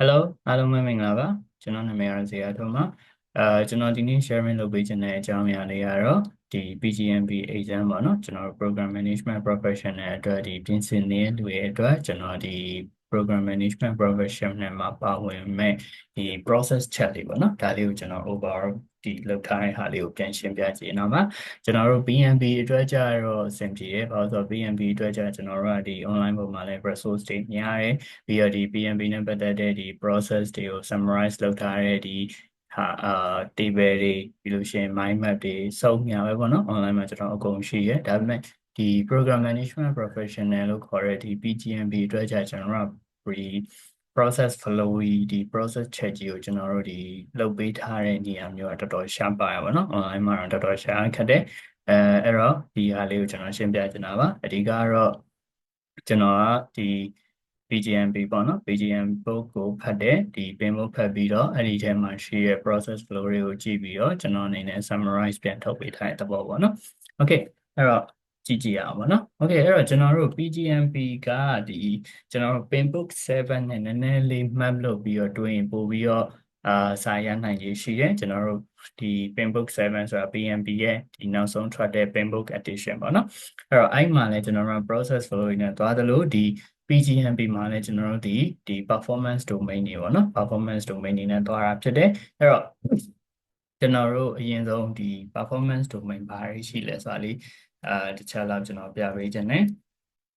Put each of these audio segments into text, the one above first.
Hello အားလုံးပဲမင်္ဂလာပါကျွန်တော်နာမည်ကတော့ဇေယျထွန်းပါအဲကျွန်တော်ဒီနေ့ sharing လုပ်ပေးခြင်းတဲ့အကြောင်းအရာလေးကတော့ဒီ PGMB exam ပေါ့နော်ကျွန်တော် program management professional အတွက်ဒီပြင်ဆင်နေတဲ့လူတွေအတွက်ကျွန်တော်ဒီ program management professional မှာပါဝင်မဲ့ဒီ process chat တွေပေါ့နော်ဒါလေးကိုကျွန်တော် overall ဒီလောက်ထားတဲ့ဟာလေးကိုပြန်ရှင်းပြကြည့်နော်မှာကျွန်တော်တို့ PNB အတွက်ကြတော့အဆင်ပြေတယ်ဘာလို့ဆိုတော့ PNB အတွက်ကြကျွန်တော်တို့ကဒီ online ပုံမှာလည်း resource တွေများတယ်ပြီးတော့ဒီ PNB နဲ့ပတ်သက်တဲ့ဒီ process တွေကို summarize လုပ်ထားတဲ့ဒီဟာအာ table တွေပြီးလို့ရှိရင် mind map တွေစုံညာပဲပေါ့နော် online မှာကျွန်တော်အကုန်ရှိရဲဒါပေမဲ့ဒီ program management professional လို့ခေါ်တဲ့ဒီ PGMB အတွက်ကြကျွန်တော်တို့ကဒီ process flow ဒီ process check ကြီးကိုကျွန်တော်တို့ဒီလုပ်ပေးထားတဲ့နေရာမျိုးကတော်တော်ရှားပါရပါတော့ online မှာတော့တော်တော်ရှားခက်တယ်အဲအဲ့တော့ဒီဟာလေးကိုကျွန်တော်ရှင်းပြချင်တာပါအဓိကတော့ကျွန်တော်ကဒီ PGMB ပေါ့နော် PGM book ကိုဖတ်တယ်ဒီ pin book ဖတ်ပြီးတော့အဲ့ဒီထဲမှာရှိတဲ့ process flow တွေကိုကြည့်ပြီးတော့ကျွန်တော်အနေနဲ့ summarize ပြန်ထုတ်ပေးထားတဲ့သဘောပေါ့နော် okay အဲ့တော့ ကြည့်ကြည့်ရအောင်ပေါ့နော်။ Okay အဲ့တော့ကျွန်တော်တို့ PGMP ကဒီကျွန်တော်တို့ Pinbook 7နဲ့နည်းနည်းလေး map လုပ်ပြီးတော့တွင်းပို့ပြီးတော့အာစာရနိုင်ရေးရှိတယ်ကျွန်တော်တို့ဒီ Pinbook 7ဆိုတာ PMP ရဲ့ဒီနောက်ဆုံးထွက်တဲ့ Pinbook edition ပေါ့နော်။အဲ့တော့အဲ့မှာလည်းကျွန်တော်တို့ process flow တွေနဲ့သွားသလိုဒီ PGMP မှာလည်းကျွန်တော်တို့ဒီဒီ performance domain တွေပေါ့နော် performance domain တွေနဲ့သွားတာဖြစ်တယ်။အဲ့တော့ကျွန်တော်တို့အရင်ဆုံးဒီ performance domain ဘာတွေရှိလဲဆိုတာလေး အာတခြားလောက်ကျွန်တော်ပြပေးခြင်းနဲ့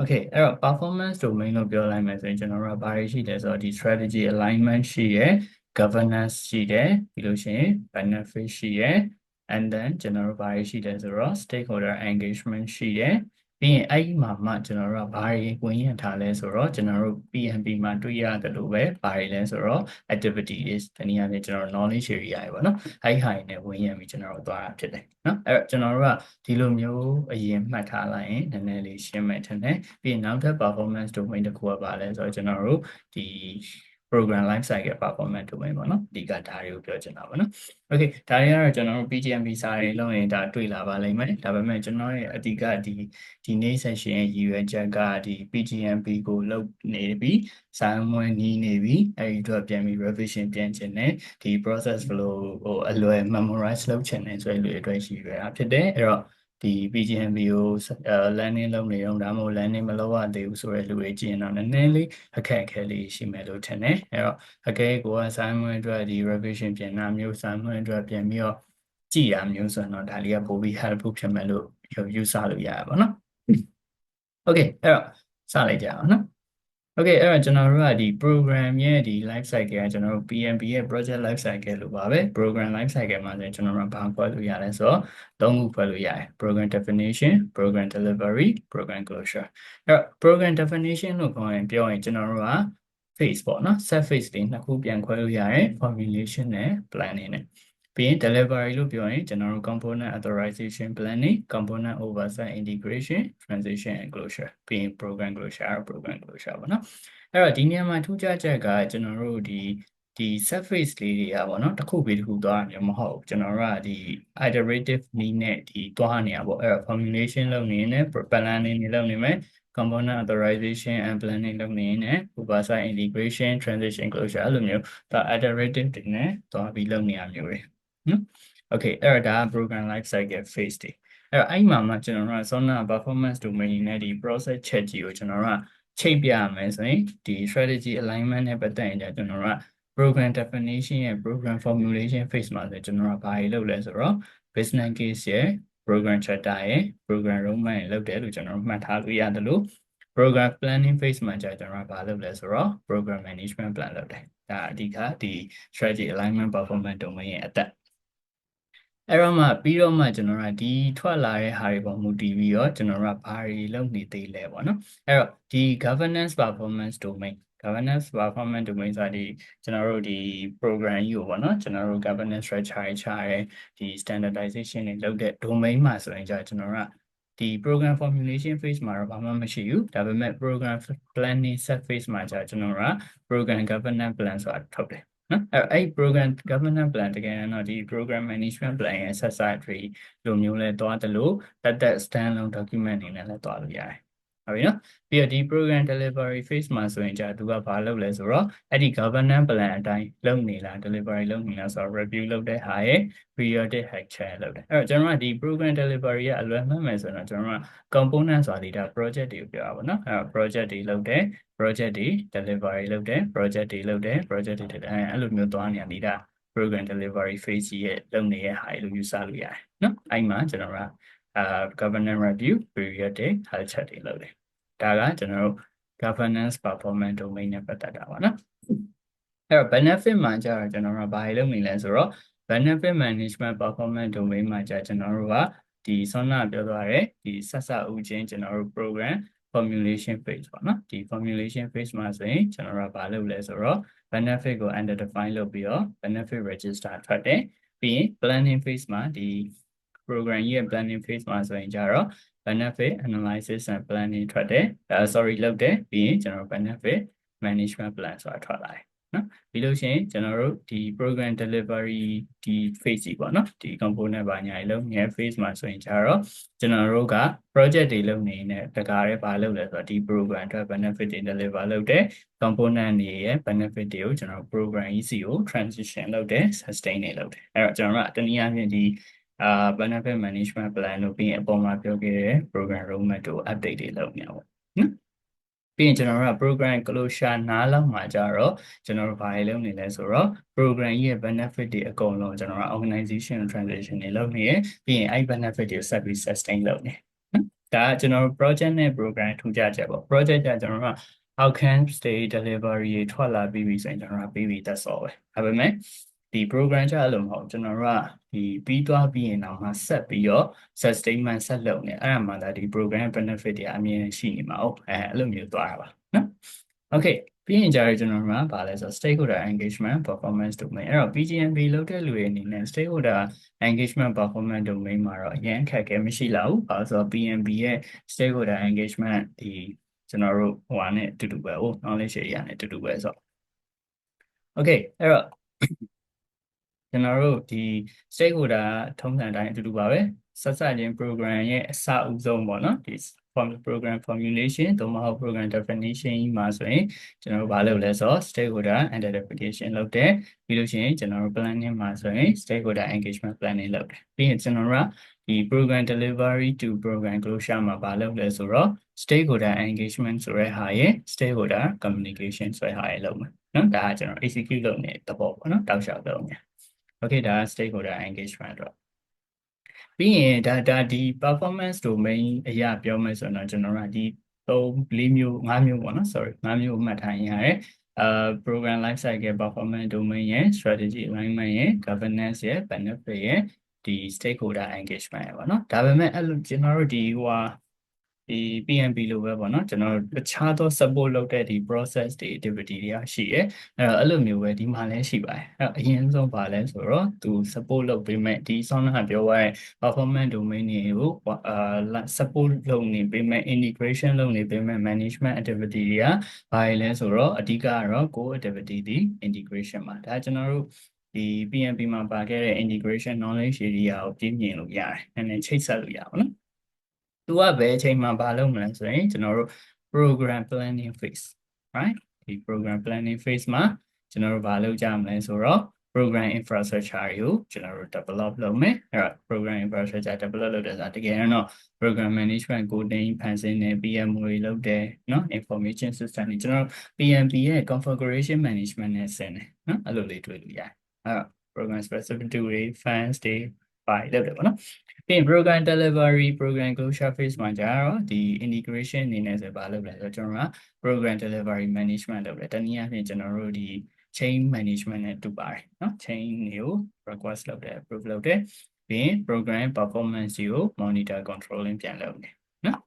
Okay အဲ့တော့ performance domain လို့ပြောလိုက်မယ်ဆိုရင်ကျွန်တော်တို့ကဘာတွေရှိလဲဆိုတော့ဒီ strategy alignment ရှိရယ် governance ရှိတယ်ပြီးလို့ရှိရင် benefit ရှိရယ် and then ကျွန်တော်တို့ဘာတွေရှိလဲဆိုတော့ stakeholder engagement ရှိတယ် ပြီးရင်အဲ့ဒီမှာမှကျွန်တော်တို့ကဘာတွေဝင်ရထားလဲဆိုတော့ကျွန်တော်တို့ PMP မှာတွေ့ရတယ်လို့ပဲဘာတွေလဲဆိုတော့ activities တနည်းအားဖြင့်ကျွန်တော် knowledge area တွေပေါ့နော်အဲ့ဒီဟာတွေနဲ့ဝင်ရပြီးကျွန်တော်တို့သွားတာဖြစ်တယ်နော်အဲ့တော့ကျွန်တော်တို့ကဒီလိုမျိုးအရင်မှတ်ထားလိုက်ရင်နည်းနည်းလေးရှင်းမယ်ထင်တယ်ပြီးရင်နောက်ထပ် performance domain တစ်ခုကပါလဲဆိုတော့ကျွန်တော်တို့ဒီ program life cycle performance domain ပေါ့နော်အဓိကဒါတွေကိုပြောချင်တာပေါ့နော် okay ဒါတွေကတော့ကျွန်တော်တို့ PGMB စာတွေလုံးရင်ဒါတွေ့လာပါလိမ့်မယ်ဒါပေမဲ့ကျွန်တော်ရဲ့အဓိကဒီဒီနေ့ session ရဲ့ရည်ရွယ်ချက်ကဒီ PGMB ကိုလုပ်နေပြီးစာမွေးနီးနေပြီးအဲဒီအတွက်ပြန်ပြီး revision ပြန်ချင်တယ်ဒီ process flow ဟိုအလွယ် memorize လုပ်ချင်တယ်ဆိုတဲ့လူတွေအတွက်ရှိရတာဖြစ်တယ်အဲ့တော့ ဒီ PGMB ကို landing လုပ်နေတော့ဒါမှမဟုတ် landing မလုပ်ရသေးဘူးဆိုတဲ့လူတွေကြည့်ရင်တော့နည်းနည်းလေးအခက်အခဲလေးရှိမယ်လို့ထင်တယ်အဲ့တော့အကဲကိုက assignment အတွက်ဒီ revision ပြင်တာမျိုး assignment အတွက်ပြင်ပြီးတော့ကြည့်ရမျိုးဆိုရင်တော့ဒါလေးကပိုပြီး helpful ဖြစ်မယ်လို့ယူဆလို့ရပါဘောနော် Okay အဲ့တော့စလိုက်ကြအောင်နော် Okay အဲ့တော့ကျွန်တော်တို့ကဒီ program ရဲ့ဒီ life cycle ကကျွန်တော်တို့ PMP ရဲ့ project life cycle လို့ပါပဲ program life cycle မှာဆိုကျွန်တော်တို့ဘာခွဲလို့ရလဲဆိုတော့သုံးခုခွဲလို့ရတယ် program definition program delivery program closure အဲ့တော့ program definition လို့ခေါ်ရင်ပြောရင်ကျွန်တော်တို့က phase ပေါ့နော် set phase တွေနှစ်ခုပြန်ခွဲလို့ရတယ် formulation နဲ့ planning နဲ့ ပြီးရင် delivery လို့ပြောရင်ကျွန်တော်တို့ component authorization planning component oversight integration transition and closure ပြီးရင် program closure program closure ပေါ့နော်အဲ့တော့ဒီနေရာမှာထူးခြားချက်ကကျွန်တော်တို့ဒီဒီ surface လေးတွေကပေါ့နော်တစ်ခုပြီးတစ်ခုသွားရမှာမဟုတ်ကျွန်တော်တို့ကဒီ iterative နည်းနဲ့ဒီသွားနေရပေါ့အဲ့တော့ formulation လုပ်နေနေ planning နေလုပ်နေမယ် component authorization and planning လုပ်နေရင် oversight integration transition closure အဲ့လိုမျိုးဒါ iterative တွေနဲ့သွားပြီးလုပ်နေရမျိုးတွေ နော် okay အဲ့တော့ဒါက program life cycle phase တွေအဲ့တော့အဲ့မှာမှကျွန်တော်တို့က Sona performance domain နဲ့ဒီ process check ကြီးကိုကျွန်တော်တို့ကချိန်ပြရမယ်ဆိုရင်ဒီ strategy alignment နဲ့ပတ်သက်ရင်ကျွန်တော်တို့က program definition ရဲ့ program formulation phase မှာဆိုကျွန်တော်တို့ကဘာတွေလုပ်လဲဆိုတော့ business case ရဲ့ program chapter ရဲ့ program roadmap ရဲ့လုပ်တယ်လို့ကျွန်တော်တို့မှတ်ထားလို့ရတယ်လို့ program planning phase မှာကြာကျွန်တော်တို့ကဘာလုပ်လဲဆိုတော့ program management plan လုပ်တယ်ဒါအဓိကဒီ strategy alignment performance domain ရဲ့အသက် အဲ့တော့မှပြီးတော့မှကျွန်တော်တို့ဒီထွက်လာတဲ့ဟာတွေပေါ်မူတည်ပြီးတော့ကျွန်တော်တို့ကဘာတွေလုပ်နေသေးလဲပေါ့နော်အဲ့တော့ဒီ governance performance domain governance performance domain ဆိုတာဒီကျွန်တော်တို့ဒီ program ကြီးကိုပေါ့နော်ကျွန်တော်တို့ governance structure ချရဲဒီ standardization တွေလုပ်တဲ့ domain မှာဆိုရင်ကြာကျွန်တော်တို့ကဒီ program formulation phase မှာတော့ဘာမှမရှိဘူးဒါပေမဲ့ program planning set phase မှာကြာကျွန်တော်တို့က program governance plan ဆိုတာထုတ်တယ် နော်အဲ့အဲ့ program governance plan တကယ်တော့ဒီ program management plan ရဲ့ accessory လိုမျိုးလဲသွားတယ်လို့တက်တက် stand alone document အနေနဲ့လဲသွားလို့ရတယ် ဟုတ်ပြီနော်ပြီးတော့ဒီ program delivery phase မှာဆိုရင်じゃသူကဘာလုပ်လဲဆိုတော့အဲ့ဒီ governance plan အတိုင်းလုပ်နေလား delivery လုပ်နေလားဆိုတော့ review လုပ်တဲ့ဟာရဲ့ periodic action လုပ်တယ်အဲ့တော့ကျွန်တော်ကဒီ program delivery ရဲ့အလွယ်မှတ်မယ်ဆိုတော့ကျွန်တော်က component ဆိုတာဒီဒါ project တွေကိုပြောတာပေါ့နော်အဲ့တော့ project တွေလုပ်တယ် project တွေ delivery လုပ်တယ် project တွေလုပ်တယ် project တွေအဲ့လိုမျိုးသွားနေတာဒီဒါ program delivery phase ရဲ့လုပ်နေတဲ့ဟာလို့ယူဆလို့ရတယ်နော်အဲ့မှာကျွန်တော်ကအာ governance review periodic health check တွေလုပ်တယ်ဒါကကျွန်တော်တို့ governance performance domain နဲ့ပတ်သက်တာပါနော်အဲ့တော့ benefit မှာကျတော့ကျွန်တော်တို့ကဘာလုပ်နေလဲဆိုတော့ benefit management performance domain မှာကျကျွန်တော်တို့ကဒီဆောနာပြောသွားတဲ့ဒီဆက်ဆက်ဦးချင်းကျွန်တော်တို့ program formulation phase ပေါ့နော်ဒီ formulation phase မှာဆိုရင်ကျွန်တော်တို့ကဘာလုပ်လဲဆိုတော့ benefit ကို under define လုပ်ပြီးတော့ benefit register ထွက်တယ်ပြီးရင် planning phase မှာဒီ program ရဲ့ planning phase မှာဆိုရင်ကြတော့ benefit analysis and planning ထွက်တယ်အဲ sorry လုပ်တယ်ပြီးရင်ကျွန်တော် benefit management plan ဆိုတာထွက်လာတယ်နော်ပြီးလို့ရှိရင်ကျွန်တော်တို့ဒီ program delivery ဒီ phase ကြီးပေါ့နော်ဒီ component ဘာညာတွေလုံးငယ် phase မှာဆိုရင်ကြတော့ကျွန်တော်တို့က project တွေလုပ်နေတဲ့တကားရဲဘာလုပ်လဲဆိုတော့ဒီ program အတွက် benefit တွေ deliver လုပ်တဲ့ component တွေရဲ့ benefit တွေကိုကျွန်တော် program ကြီးစီကို transition လုပ်တယ် sustain တွေလုပ်တယ်အဲ့တော့ကျွန်တော်တို့ကတနည်းအားဖြင့်ဒီ အာ benefit management plan လို့ပြီးရင်အပေါ်မှာပြောခဲ့တဲ့ program roadmap တို့ update တွေလုပ်နေအောင်နော်ပြီးရင်ကျွန်တော်တို့က program closure နားလောက်မှာကြတော့ကျွန်တော်တို့ဘာတွေလုပ်နေလဲဆိုတော့ program ရဲ့ benefit တွေအကုန်လုံးကျွန်တော်တို့ organization transition တွေလုပ်နေရပြီးရင်အဲ့ benefit တွေဆက်ပြီး sustain လုပ်နေဒါကကျွန်တော်တို့ project နဲ့ program ထူးခြားချက်ပေါ့ project ကကျွန်တော်တို့က outcome state delivery ထွက်လာပြီးပြီဆိုရင်ကျွန်တော်တို့ပြီးပြီ that's all ပဲဒါပေမဲ့ ဒီ program ကြအဲ့လိုမဟုတ်ကျွန်တော်တို့ကဒီပြီးသွားပြီးရင်တော့မှဆက်ပြီးတော့ sustainment ဆက်လုပ်နေအဲ့ဒါမှသာဒီ program benefit တွေအမြင်ရှိနေမှာဟုတ်အဲအဲ့လိုမျိုးသွားတာပါနော် okay ပြီးရင်ကြရကျွန်တော်တို့ကဗာလဲဆို stakeholder engagement performance domain အဲ့တော့ PGMB လုပ်တဲ့လူတွေအနေနဲ့ stakeholder engagement performance domain မှာတော့အရင်အခက်အခဲမရှိလာဘူးဘာလို့ဆိုတော့ PMB ရဲ့ stakeholder engagement ဒီကျွန်တော်တို့ဟိုဟာနဲ့အတူတူပဲဟို knowledge area နဲ့အတူတူပဲဆိုတော့ okay အဲ့တော့ ကျွန်တော်တို့ဒီ stakeholder ထုံးစံတိုင်းအတူတူပါပဲဆက်စပ်ခြင်း program ရဲ့အစအဦးဆုံးပေါ့နော်ဒီ form program formulation သို့မဟုတ် program definition ကြီးမှာဆိုရင်ကျွန်တော်တို့ဘာလုပ်လဲဆိုတော့ stakeholder identification လုပ်တယ်ပြီးလို့ရှိရင်ကျွန်တော်တို့ planning မှာဆိုရင် stakeholder engagement planning လုပ်တယ်ပြီးရင်ကျွန်တော်တို့ကဒီ program delivery to program closure မှာဘာလုပ်လဲဆိုတော့ stakeholder engagement ဆိုတဲ့ဟာရဲ့ stakeholder communication ဆိုတဲ့ဟာရဲ့လုပ်မယ်နော်ဒါကကျွန်တော် execute လုပ်နေတဲ့ပုံပေါ့နော်တောက်လျှောက်လုပ်နေ okay ဒါ stakeholder engagement တော့ပြီးရင်ဒါဒါဒီ performance domain အရာပြောမယ်ဆိုတော့ကျွန်တော်တို့ဒီ3 4မျိုး5မျိုးပေါ့နော် sorry 5မျိုးမှတ်ထားရင်ရတယ်အာ program life cycle performance domain ရဲ့ strategy alignment ရဲ့ governance ရဲ့ benefit ရဲ့ဒီ stakeholder engagement ရဲ့ပေါ့နော်ဒါပေမဲ့အဲ့လိုကျွန်တော်တို့ဒီဟိုဟာ ဒီ PMP လိုပဲပေါ့နော်ကျွန်တော်တို့တခြားသော support လုပ်တဲ့ဒီ process တွေ activity တွေကရှိရဲအဲ့တော့အဲ့လိုမျိုးပဲဒီမှာလည်းရှိပါတယ်အဲ့တော့အရင်ဆုံးပါလဲဆိုတော့သူ support လုပ်ပေးမဲ့ဒီ sound ကပြောရတဲ့ performance domain တွေကိုအာ support လုပ်နေပေးမဲ့ integration လုပ်နေပေးမဲ့ management activity တွေကဘာလဲဆိုတော့အဓိကကတော့ core activity ဒီ integration ပါဒါကျွန်တော်တို့ဒီ PMP မှာပါခဲ့တဲ့ integration knowledge area ကိုပြင်းပြင်းလို့ရတယ်။နည်းနည်းချိတ်ဆက်လို့ရပါတော့။ သူကဘယ်အချိန်မှာဘာလုပ်မလဲဆိုရင်ကျွန်တော်တို့ program planning phase right ဒီ program planning phase မှာကျွန်တော်တို့ဘာလုပ်ကြမလဲဆိုတော့ program infrastructure ကိုကျွန်တော်တို့ develop လုပ်မယ်အဲ့တော့ program infrastructure develop လုပ်တဲ့ဆိုတာတကယ်တော့ program management coding ဖန်ဆင်းတယ် PMO တွေလုပ်တယ်เนาะ information system တွေကျွန်တော်တို့ PMP ရဲ့ configuration management နဲ့ဆင်းတယ်เนาะအဲ့လိုလေးတွေ့လို့ရတယ်အဲ့တော့ program specific တွေ fans တွေ ပါလုပ်တယ်ပေါ့နော်ပြီးရင် program delivery program closure phase မှာကျတော့ဒီ integration အနေနဲ့ဆိုဘာလုပ်လဲဆိုတော့ကျွန်တော်က program delivery management လုပ်တယ်တနည်းအားဖြင့်ကျွန်တော်တို့ဒီ chain management နဲ့တူပါတယ်เนาะ chain တွေကို request လုပ်တယ် approve လုပ်တယ်ပြီးရင် program performance ကို monitor controlling ပြန်လုပ်တယ်နော်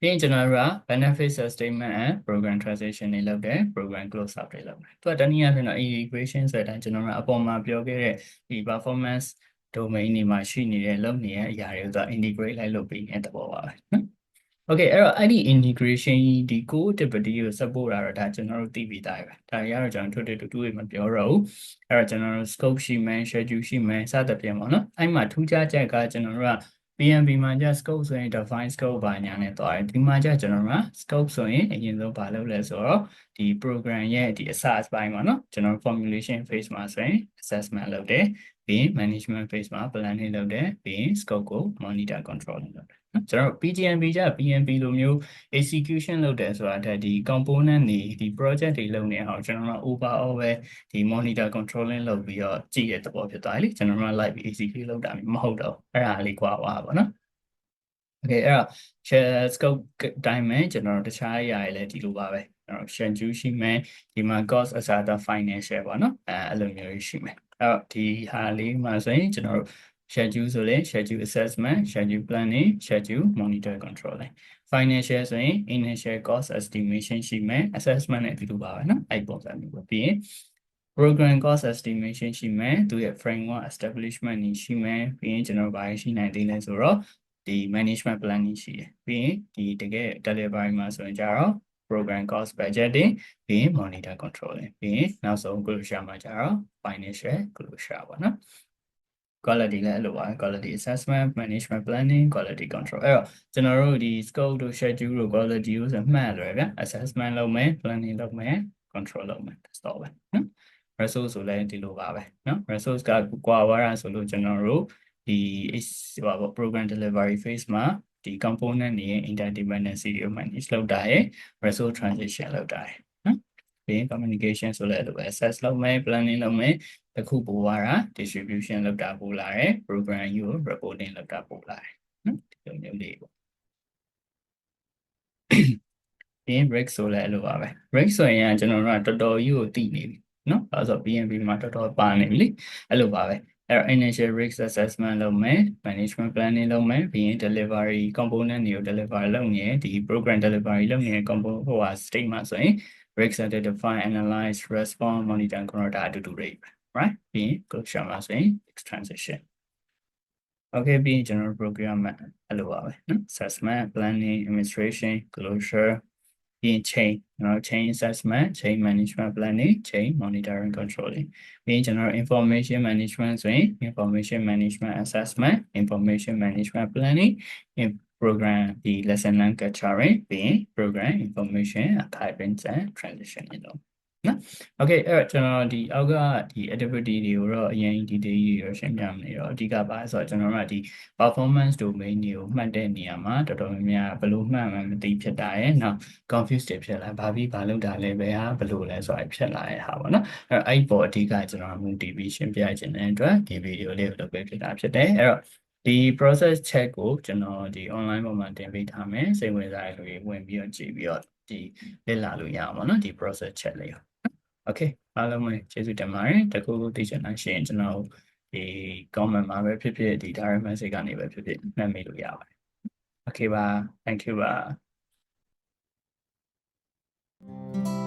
ပြီးရင်ကျွန်တော်တို့က benefit sustainment and program transition တွေလုပ်တယ် program close out တွေလုပ်တယ်သူကတနည်းအားဖြင့်တော့ integration ဆိုတဲ့အတိုင်းကျွန်တော်တို့အပေါ်မှာပြောခဲ့တဲ့ဒီ performance domain တွေမှာရှိနေတဲ့လုပ်နေတဲ့အရာတွေကိုသူ integrate လိုက်လုပ်ပြီးတဲ့သဘောပါပဲနော် Okay အဲ့တော့အဲ့ဒီ integration ဒီ code activity ကို support တာတော့ဒါကျွန်တော်တို့သိပြီးသားပဲဒါရတော့ကျွန်တော်ထွတ်တူတူမပြောတော့ဘူးအဲ့တော့ကျွန်တော်တို့ scope ရှိမယ် schedule ရှိမယ်စသဖြင့်ပေါ့နော်အဲ့မှာထူးခြားချက်ကကျွန်တော်တို့က PMB မှာကျ scope ဆိုရင် define scope ဘာညာနဲ့တွားတယ်ဒီမှာကျကျွန်တော်က scope ဆိုရင်အရင်ဆုံးဘာလုပ်လဲဆိုတော့ဒီ program ရဲ့ဒီ assess ပိုင်းမှာเนาะကျွန်တော် formulation phase မှာဆိုရင် assessment လုပ်တယ်ပြီးရင် management phase မှာ planning လုပ်တယ်ပြီးရင် scope ကို monitor controlling လုပ်တယ် ကျွန်တော်တို့ PGMP ကြ PMP လိုမျိုး execution လုပ်တယ်ဆိုတာတက်ဒီ component တွေဒီ project တွေလုပ်နေအောင်ကျွန်တော်တို့ overall ပဲဒီ monitor controlling လုပ်ပြီးတော့ကြည့်ရတဲ့သဘောဖြစ်သွားပြီလေကျွန်တော်တို့ live execute လုပ်တာမဟုတ်တော့အဲ့ဒါလေးကွာပါပါနော် Okay အဲ့တော့ share scope တိုင်းမှာကျွန်တော်တို့တခြားအရာတွေလည်းဒီလိုပါပဲကျွန်တော် schedule ရှိမယ်ဒီမှာ cost အစားတော့ financial ပေါ့နော်အဲအဲ့လိုမျိုးရှိမယ်အဲ့တော့ဒီဟာလေးမှာဆိုရင်ကျွန်တော်တို့ schedule ဆိုရင် schedule assessment schedule planning schedule monitor controlling financial ဆိုရင် initial cost estimation ရှိမယ် assessment နဲ့အတူတူပါပဲเนาะအဲ့ပုံစံမျိုးပဲပြီးရင် program cost estimation ရှိမယ်သူရဲ့ framework establishment နေရှိမယ်ပြီးရင်ကျွန်တော်ဘာရှိနိုင်သေးလဲဆိုတော့ဒီ management planning ရှိတယ်ပြီးရင်ဒီတကယ် delivery မှာဆိုရင်ကြတော့ program cost budgeting ပြီးရင် monitor controlling ပြီးရင်နောက်ဆုံး closure မှာကြတော့ financial closure ပေါ့နော် quality လည်းအဲ့လိုပါ quality assessment management planning quality control အဲ့တော့ကျွန်တော်တို့ဒီ scope တို့ schedule တို့ quality တို့ဆိုမှတ်လွယ်ဗျ assessment လုပ်မယ် planning လုပ်မယ် control လုပ်မယ် that's all ပဲနော် resource ဆိုလည်းဒီလိုပါပဲနော် resource ကကွာဝါရဆိုလို့ကျွန်တော်တို့ဒီဟိုပါ program delivery phase မှာဒီ component တွေရဲ့ interdependency ကို manage လုပ်တာရယ် resource transition လုပ်တာရယ်နော် ပြီးရင် communication ဆိုလည်းအဲ့လိုပဲ assess လုပ်မယ် planning လုပ်မယ်တခုပို့ရတာ distribution လုပ်တာပို့လာတယ် program ယူ reporting လုပ်တာပို့လာတယ်နော်ဒီလိုမျိုးလေးပေါ့ပြီးရင် break ဆိုလည်းအဲ့လိုပါပဲ break ဆိုရင်ကျွန်တော်တို့ကတော်တော်ကြီးကိုတည်နေပြီနော်အဲဆို BNB မှာတော်တော်ပါနေပြီလေအဲ့လိုပါပဲအဲ့တော့ initial risk assessment လုပ်မယ် management planning လုပ်မယ်ပြီးရင် delivery component တွေကို deliver လုပ်နေဒီ program delivery လုပ်နေတဲ့ component ဟိုဟာ state မှာဆိုရင် risk identify analyze respond monitor control ဒါအတူတူတွေ right ပြီးရင် closure မှာဆိုရင် transition okay ပြီးရင်ကျွန်တော် program မှာအဲ့လိုပါပဲနော် assessment planning administration closure ပြီးရင် chain ကျွန်တော် chain assessment chain management planning chain monitoring controlling ပြီးရင်ကျွန်တော် information management ဆိုရင် information management assessment information management planning program ဒီ lesson learn capturing ပြီးရင် program information archiving and transition တွေတော့နော် okay အဲ့တော့ကျွန်တော်ဒီအောက်ကဒီ activity တွေကိုတော့အရင် detail ကြီးရောရှင်းပြမနေတော့အဓိကပါဆိုတော့ကျွန်တော်တို့ကဒီ performance domain တွေကိုမှတ်တဲ့နေရာမှာတော်တော်များများဘယ်လိုမှတ်မှမသိဖြစ်တာရယ်နော် confuse တွေဖြစ်လာဘာပြီးဘာလုပ်တာလဲပဲဟာဘယ်လိုလဲဆိုတာဖြစ်လာတဲ့ဟာပေါ့နော်အဲ့တော့အဲ့ပေါ်အဓိကကျွန်တော် motivation ပြခြင်းတဲ့အတွက်ဒီ video လေးကိုလုပ်ပေးဖြစ်တာဖြစ်တယ်အဲ့တော့ ဒီ process check ကိုကျွန်တော်ဒီ online ပေါ်မှာတင်ပေးထားမယ်စိတ်ဝင်စားတဲ့လူတွေဝင်ပြီးတော့ကြည့်ပြီးတော့ဒီလေ့လာလို့ရအောင်ပေါ့နော်ဒီ process check လေးကို okay အားလုံးပဲကျေးဇူးတင်ပါတယ်တကူကူသိချင်တာရှိရင်ကျွန်တော်ဒီ comment မှာပဲဖြစ်ဖြစ်ဒီ direct message ကနေပဲဖြစ်ဖြစ်မှတ်မိလို့ရပါတယ် okay ပါ thank you ပါ thank you